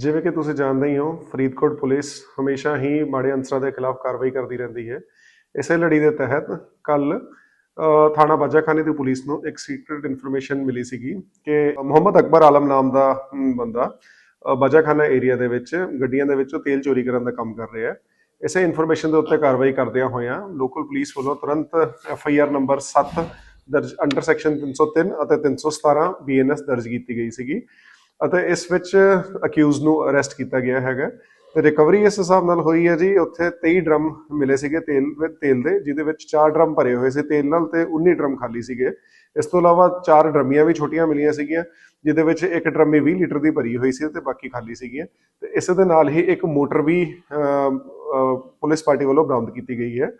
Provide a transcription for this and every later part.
ਜਿਵੇਂ ਕਿ ਤੁਸੀਂ ਜਾਣਦੇ ਹੀ ਹੋ, ਫਰੀਦਕੋਟ ਪੁਲਿਸ ਹਮੇਸ਼ਾ ਹੀ ਮਾੜੇ ਅਨਸਰਾਂ ਦੇ ਖਿਲਾਫ ਕਾਰਵਾਈ ਕਰਦੀ ਰਹਿੰਦੀ ਹੈ। ਇਸੇ ਲੜੀ ਦੇ ਤਹਿਤ ਕੱਲ ਥਾਣਾ ਬਾਜਾਖਾਨੇ ਦੀ ਪੁਲਿਸ ਨੂੰ ਇੱਕ ਸੀਕ੍ਰੀਟ ਇਨਫੋਰਮੇਸ਼ਨ ਮਿਲੀ ਸੀਗੀ ਕਿ ਮੁਹੰਮਦ ਅਕਬਰ ਆਲਮ ਨਾਮ ਦਾ ਬੰਦਾ ਬਾਜਾਖਾਨਾ ਏਰੀਆ ਦੇ ਵਿੱਚ ਗੱਡੀਆਂ ਦੇ ਵਿੱਚੋਂ ਤੇਲ ਚੋਰੀ ਕਰਨ ਦਾ ਕੰਮ ਕਰ ਰਿਹਾ ਹੈ। ਇਸੇ ਇਨਫੋਰਮੇਸ਼ਨ ਦੇ ਉੱਤੇ ਕਾਰਵਾਈ ਕਰਦਿਆਂ ਹੋਇਆਂ ਲੋਕਲ ਪੁਲਿਸ ਵੱਲੋਂ ਤੁਰੰਤ ਐਫ ਆਈ ਆਰ ਨੰਬਰ 7 ਦਰਜ ਅੰਡਰ ਸੈਕਸ਼ਨ 303 ਅਤੇ 317 ਬੀਐਨਐਸ ਦਰਜ ਕੀਤੀ ਗਈ ਸੀਗੀ। ਅਤੇ ਇਸ ਵਿੱਚ ਅਕਿਊਜ਼ ਨੂੰ ਅਰੈਸਟ ਕੀਤਾ ਗਿਆ ਹੈਗਾ। ਤੇ ਰਿਕਵਰੀ ਇਸ ਹਿਸਾਬ ਨਾਲ ਹੋਈ ਹੈ ਜੀ, ਉੱਥੇ 23 ਡਰਮ ਮਿਲੇ ਸੀਗੇ ਤੇਲ ਵਿੱਚ ਤੇਲ ਦੇ, ਜਿਹਦੇ ਵਿੱਚ 4 ਡਰਮ ਭਰੇ ਹੋਏ ਸੀ ਤੇਲ ਨਾਲ ਤੇ 19 ਡਰਮ ਖਾਲੀ ਸੀਗੇ। ਇਸ ਤੋਂ ਇਲਾਵਾ 4 ਡਰਮੀਆਂ ਵੀ ਛੋਟੀਆਂ ਮਿਲੀਆਂ ਸੀਗੀਆਂ, ਜਿਹਦੇ ਵਿੱਚ ਇੱਕ ਡਰਮੀ 20 ਲੀਟਰ ਦੀ ਭਰੀ ਹੋਈ ਸੀ ਤੇ ਬਾਕੀ ਖਾਲੀ ਸੀਗੀਆਂ। ਤੇ ਇਸੇ ਦੇ ਨਾਲ ਹੀ ਇੱਕ ਮੋਟਰ ਵੀ ਪੁਲਿਸ ਪਾਰਟੀ ਵੱਲੋਂ ਬਰਾਮਦ ਕੀਤੀ ਗਈ ਹੈ।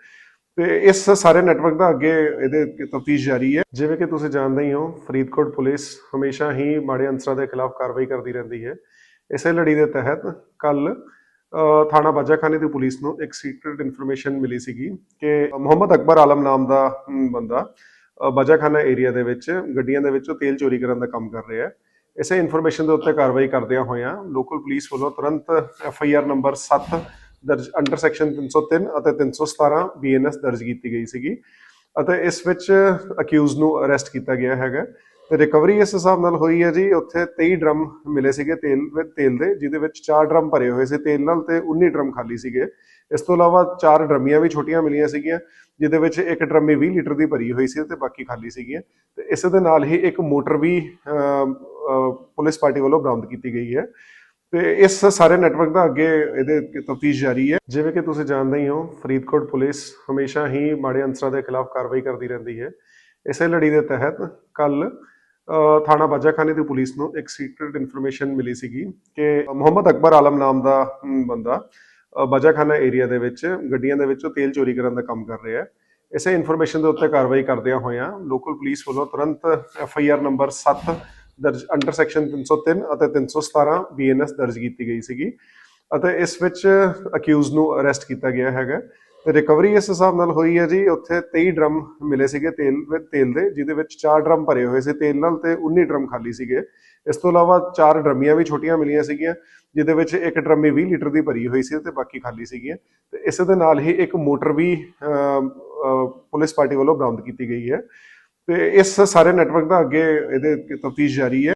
ਤੇ ਇਸ ਸਾਰੇ ਨੈਟਵਰਕ ਦਾ ਅੱਗੇ ਇਹਦੇ ਤਫਤੀਸ਼ ਜਾਰੀ ਹੈ। ਜਿਵੇਂ ਕਿ ਤੁਸੀਂ ਜਾਣਦੇ ਹੀ ਹੋ, ਫਰੀਦਕੋਟ ਪੁਲਿਸ ਹਮੇਸ਼ਾ ਹੀ ਮਾੜੇ ਅਨਸਰਾਂ ਦੇ ਖਿਲਾਫ ਕਾਰਵਾਈ ਕਰਦੀ ਰਹਿੰਦੀ ਹੈ। ਇਸੇ ਲੜੀ ਦੇ ਤਹਿਤ ਕੱਲ ਥਾਣਾ ਬਾਜਾਖਾਨੇ ਦੀ ਪੁਲਿਸ ਨੂੰ ਇੱਕ ਸੀਕ੍ਰੀਟ ਇਨਫੋਰਮੇਸ਼ਨ ਮਿਲੀ ਸੀਗੀ ਕਿ ਮੁਹੰਮਦ ਅਕਬਰ ਆਲਮ ਨਾਮ ਦਾ ਬੰਦਾ ਬਾਜਾਖਾਨਾ ਏਰੀਆ ਦੇ ਵਿੱਚ ਗੱਡੀਆਂ ਦੇ ਵਿੱਚੋਂ ਤੇਲ ਚੋਰੀ ਕਰਨ ਦਾ ਕੰਮ ਕਰ ਰਿਹਾ ਹੈ। ਇਸੇ ਇਨਫੋਰਮੇਸ਼ਨ ਦੇ ਉੱਤੇ ਕਾਰਵਾਈ ਕਰਦਿਆਂ ਹੋਇਆਂ ਲੋਕਲ ਪੁਲਿਸ ਵੱਲੋਂ ਤੁਰੰਤ ਐਫ ਆਈ ਆਰ ਨੰਬਰ 7 ਦਰਜ ਅੰਡਰ ਸੈਕਸ਼ਨ 303 ਅਤੇ 317 ਬੀਐਨਐਸ ਦਰਜ ਕੀਤੀ ਗਈ ਸੀਗੀ ਅਤੇ ਇਸ ਵਿੱਚ ਅਕਿਊਜ਼ ਨੂੰ ਅਰੈਸਟ ਕੀਤਾ ਗਿਆ ਹੈਗਾ। ਤੇ ਰਿਕਵਰੀ ਇਸ ਹਿਸਾਬ ਨਾਲ ਹੋਈ ਹੈ ਜੀ, ਉੱਥੇ 23 ਡਰਮ ਮਿਲੇ ਸੀਗੇ ਤੇਲ ਵਿੱਚ, ਤੇਲ ਦੇ, ਜਿਹਦੇ ਵਿੱਚ 4 ਡਰਮ ਭਰੇ ਹੋਏ ਸੀ ਤੇਲ ਨਾਲ ਤੇ 19 ਡਰਮ ਖਾਲੀ ਸੀਗੇ। ਇਸ ਤੋਂ ਇਲਾਵਾ 4 ਡਰਮੀਆਂ ਵੀ ਛੋਟੀਆਂ ਮਿਲੀਆਂ ਸੀਗੀਆਂ, ਜਿਹਦੇ ਵਿੱਚ ਇੱਕ ਡਰਮੀ 20 ਲੀਟਰ ਦੀ ਭਰੀ ਹੋਈ ਸੀ ਤੇ ਬਾਕੀ ਖਾਲੀ ਸੀਗੀਆਂ। ਤੇ ਇਸੇ ਦੇ ਨਾਲ ਹੀ ਇੱਕ ਮੋਟਰ ਵੀ ਪੁਲਿਸ ਪਾਰਟੀ ਵੱਲੋਂ ਬਰਾਮਦ ਕੀਤੀ ਗਈ ਹੈ। ਤੇ ਇਸ ਸਾਰੇ ਨੈਟਵਰਕ ਦਾ ਅੱਗੇ ਇਹਦੇ ਤਫਤੀਸ਼ ਜਾਰੀ ਹੈ। ਜਿਵੇਂ ਕਿ ਤੁਸੀਂ ਜਾਣਦੇ ਹੀ ਹੋ, ਫਰੀਦਕੋਟ ਪੁਲਿਸ ਹਮੇਸ਼ਾ ਹੀ ਮਾੜੇ ਅਨਸਰਾਂ ਦੇ ਖਿਲਾਫ ਕਾਰਵਾਈ ਕਰਦੀ ਰਹਿੰਦੀ ਹੈ। ਇਸੇ ਲੜੀ ਦੇ ਤਹਿਤ ਕੱਲ ਥਾਣਾ ਬਾਜਾਖਾਨੇ ਦੀ ਪੁਲਿਸ ਨੂੰ ਇੱਕ ਸੀਕ੍ਰੀਟ ਇਨਫੋਰਮੇਸ਼ਨ ਮਿਲੀ ਸੀਗੀ ਕਿ ਮੁਹੰਮਦ ਅਕਬਰ ਆਲਮ ਨਾਮ ਦਾ ਬੰਦਾ ਬਾਜਾਖਾਨਾ ਏਰੀਆ ਦੇ ਵਿੱਚ ਗੱਡੀਆਂ ਦੇ ਵਿੱਚੋਂ ਤੇਲ ਚੋਰੀ ਕਰਨ ਦਾ ਕੰਮ ਕਰ ਰਿਹਾ ਹੈ। ਇਸੇ ਇਨਫੋਰਮੇਸ਼ਨ ਦੇ ਉੱਤੇ ਕਾਰਵਾਈ ਕਰਦਿਆਂ ਹੋਇਆਂ ਲੋਕਲ ਪੁਲਿਸ ਵੱਲੋਂ ਤੁਰੰਤ ਐਫ ਆਈ ਆਰ ਨੰਬਰ 7 ਦਰਜ ਅੰਡਰ ਸੈਕਸ਼ਨ 303 ਅਤੇ 317 ਬੀਐਨਐਸ ਦਰਜ ਕੀਤੀ ਗਈ ਸੀਗੀ ਅਤੇ ਇਸ ਵਿੱਚ ਅਕਿਊਜ਼ ਨੂੰ ਅਰੈਸਟ ਕੀਤਾ ਗਿਆ ਹੈਗਾ। ਤੇ ਰਿਕਵਰੀ ਇਸ ਹਿਸਾਬ ਨਾਲ ਹੋਈ ਹੈ ਜੀ, ਉੱਥੇ 23 ਡਰਮ ਮਿਲੇ ਸੀਗੇ ਤੇਲ ਵਿੱਚ ਤੇਲ ਦੇ, ਜਿਹਦੇ ਵਿੱਚ 4 ਡਰਮ ਭਰੇ ਹੋਏ ਸੀ। ਤੇਲ ਨਾਲ ਤੇ 19 ਡਰਮ ਖਾਲੀ ਸੀਗੇ। ਇਸ ਤੋਂ ਇਲਾਵਾ 4 ਡਰਮੀਆਂ ਵੀ ਛੋਟੀਆਂ ਮਿਲੀਆਂ ਸੀਗੀਆਂ, ਜਿਹਦੇ ਵਿੱਚ ਇੱਕ ਡਰਮੀ 20 ਲੀਟਰ ਦੀ ਭਰੀ ਹੋਈ ਸੀ ਤੇ ਬਾਕੀ ਖਾਲੀ ਸੀਗੀਆਂ। ਤੇ ਇਸੇ ਦੇ ਨਾਲ ਹੀ ਇੱਕ ਮੋਟਰ ਵੀ ਪੁਲਿਸ ਪਾਰਟੀ ਵੱਲੋਂ ਬਰਾਮਦ ਕੀਤੀ ਗਈ ਹੈ। ਤੇ ਇਸ ਸਾਰੇ ਨੈਟਵਰਕ ਦਾ ਅੱਗੇ ਇਹਦੇ ਤਫਤੀਸ਼ ਜਾਰੀ ਹੈ।